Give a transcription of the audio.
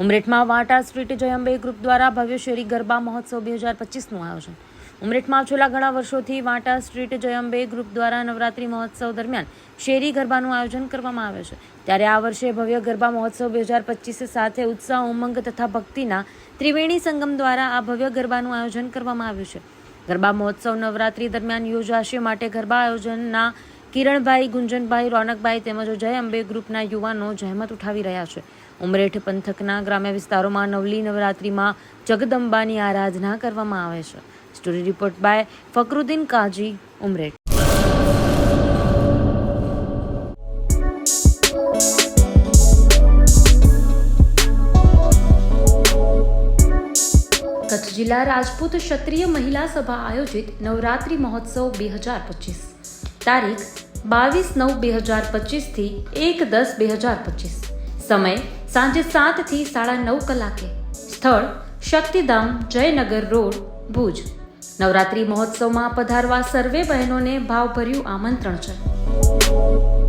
ઉમરેઠમાં વાટા street જય group દ્વારા ભવ્ય શેરી ગરબા મહોત્સવ બે હજાર પચીસનું આયોજન. ઉમરેઠમાં છેલ્લા ઘણા વર્ષોથી વાટા સ્ટ્રીટ જય અંબે ગ્રુપ દ્વારા નવરાત્રિ મહોત્સવ દરમિયાન શેરી ગરબાનું આયોજન કરવામાં આવે છે. ત્યારે આ વર્ષે ભવ્ય ગરબા મહોત્સવ બે હજાર પચીસ સાથે ઉત્સાહ, ઉમંગ તથા ભક્તિના ત્રિવેણી સંગમ દ્વારા આ ભવ્ય ગરબાનું આયોજન કરવામાં આવ્યું છે. ગરબા મહોત્સવ નવરાત્રી દરમિયાન યોજાશે માટે ગરબા આયોજનના કિરણભાઈ, ગુંજનભાઈ, રોનકભાઈ તેમજ જય અંબે ગ્રુપના યુવાનો જહેમત ઉઠાવી રહ્યા છે. ઉમરેઠ પંથકના ગ્રામ્ય વિસ્તારોમાં નવલી નવરાત્રિમાં જગદંબાની આરાધના કરવામાં આવે છે. Story report by Fakruddin Kazi, Umreth. Kutch જિલ્લા રાજપૂત ક્ષત્રિય મહિલા સભા આયોજિત નવરાત્રિ મહોત્સવ બે હજાર પચીસ. તારીખ બાવીસ નવ બે હજાર પચીસથી એક દસ બે હજાર પચીસ. સમય સાંજે સાતથી સાડા નવ કલાકે. સ્થળ શક્તિધામ જયનગર રોડ, ભુજ. નવરાત્રિ મહોત્સવમાં પધારવા સર્વે બહેનોને ભાવભર્યું આમંત્રણ છે.